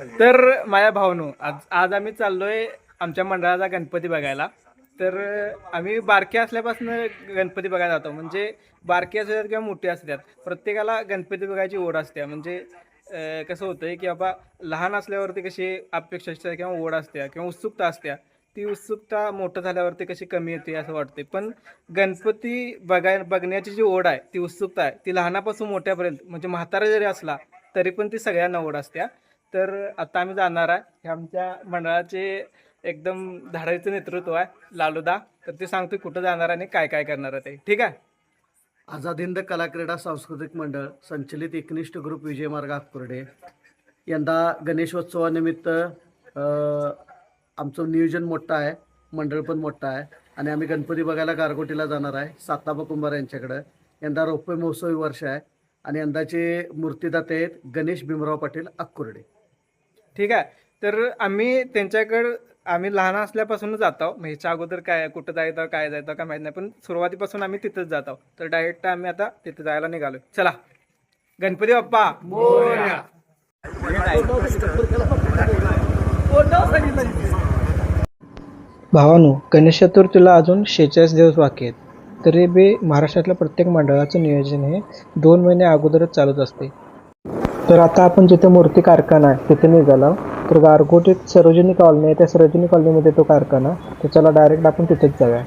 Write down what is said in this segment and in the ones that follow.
तर माझ्या भावनो आज आज आम्ही चाललोय आमच्या मंडळाचा गणपती बघायला. तर आम्ही बारके असल्यापासून गणपती बघायला जातो. म्हणजे बारके असतात किंवा मोठे असतात प्रत्येकाला गणपती बघायची ओढ असते. म्हणजे कसं होतंय की बाबा लहान असल्यावरती कशी अपेक्षा असते किंवा ओढ असते किंवा उत्सुकता असते. ती उत्सुकता मोठं झाल्यावरती कशी कमी येते असं वाटते पण गणपती बघाय बघण्याची जी ओढ आहे ती उत्सुकता आहे. ती लहानापासून मोठ्यापर्यंत म्हणजे म्हातारा जरी असला तरी पण ती सगळ्यांना ओढ असत्या तर आता आम्ही जाणार आहे. हे आमच्या मंडळाचे एकदम धाडाईचं नेतृत्व आहे लालूदा. तर ते सांगतो कुठं जाणार आणि काय काय करणार आहे ते. ठीक आहे? आझाद हिंद कला क्रीडा सांस्कृतिक मंडळ संचलित एकनिष्ठ ग्रुप विजय मार्ग आकुर्डे यंदा गणेशोत्सवानिमित्त आमचं नियोजन मोठं आहे मंडळ पण मोठं आहे. आणि आम्ही गणपती बघायला गारगोटीला जाणार आहे साताबा कुंभार यांच्याकडं. यंदा रोपवे महोत्सवी वर्ष आहे. आणि यंदाचे मूर्तीदाते आहेत गणेश भीमराव पाटील अक्कुर्डे ठीक आहे. तर आम्ही त्यांच्याकडं आम्ही लहान असल्यापासूनच जातो मग ह्याच्या अगोदर काय कुठं जायचं काय जायचं काय माहीत नाही. पण सुरुवातीपासून आम्ही तिथंच जातो तर डायरेक्ट आम्ही आता तिथे जायला निघालो चला. गणपती बाप्पा. भावानो गणेश चतुर्थीला अजून शेहेचाळीस दिवस बाकी आहेत. तरी बी महाराष्ट्रातल्या प्रत्येक मंडळाचं नियोजन हे दोन महिने अगोदरच चालूच असते. तर आता आपण जिथे मूर्ती कारखाना आहे तिथे निघाला. तर गारगोटीत सरोजिनी कॉलनी आहे. त्या सरोजिनी कॉलनीमध्ये तो कारखाना तर चला डायरेक्ट आपण तिथेच जाऊया.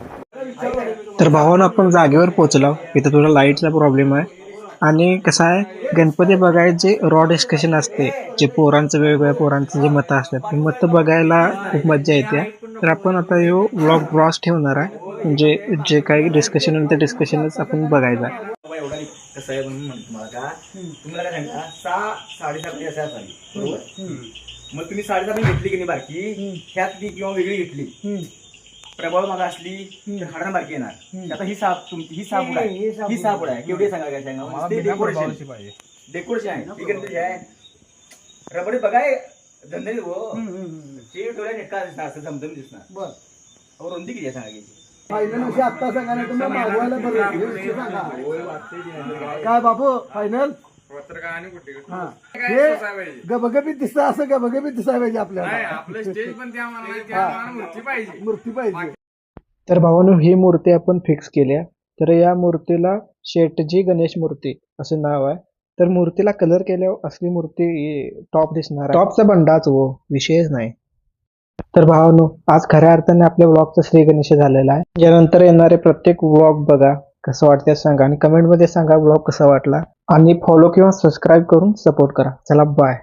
तर भावानं आपण जागेवर पोहोचलो. इथं थोडा लाईटचा प्रॉब्लेम आहे. आणि कसं आहे गणपती बघायचे जे रॉ डिस्कशन असते जे पोरांचं वेगवेगळ्या पोरांचं जे मतं असतात ते मतं बघायला खूप मज्जा येते. तर आपण आता ह्यो ब्लॉग ब्रॉस ठेवणार आहे. म्हणजे जे काही डिस्कशन ते डिस्कशनच आपण बघायचं आहे. कसं आहे म्हणून म्हणतो मला का? तुम्हाला काय सांगा सहा साडेसात अशा झाली बरोबर? मग तुम्ही साडेसात घेतली की नाही बारकी? ह्यात ती किंवा वेगळी घेतली. प्रबळ मग असली तर हाडा बारकी येणार. आता ही साप तुमची ही साप आहे ही साप आहे केवढी सांगा काय सांगा डेकोरेशन डेकोरेशन आहे. गणपती आहे रबडी बघाय. धंदे हो. ते डोळ्या नेटका दिसणार असं जमजम दिसणार. बर. रुंदी किती आहे सांगा याची? फायनल विषय आत्ता सांगा नाही तुम्ही मागवायला बरं काय बापू? फायनल हा. हे गबगबीत दिसतं असं गबगबीत दिसायला पाहिजे आपल्याला. मूर्ती पाहिजे. तर भावानो ही मूर्ती आपण फिक्स केल्या तर या मूर्तीला शेटजी गणेश मूर्ती असं नाव आहे. तर मूर्तीला कलर केल्यावर असली मूर्ती टॉप दिसणार टॉपचा बंडाच हो विषयच नाही. तर भावानो आज खऱ्या अर्थाने आपल्या ब्लॉगचा श्री गणेश झालेला आहे. यानंतर येणारे प्रत्येक ब्लॉग बघा कसं वाटते सांगा आणि कमेंटमध्ये सांगा ब्लॉग कसा वाटला. आणि फॉलो किंवा सबस्क्राईब करून सपोर्ट करा. चला बाय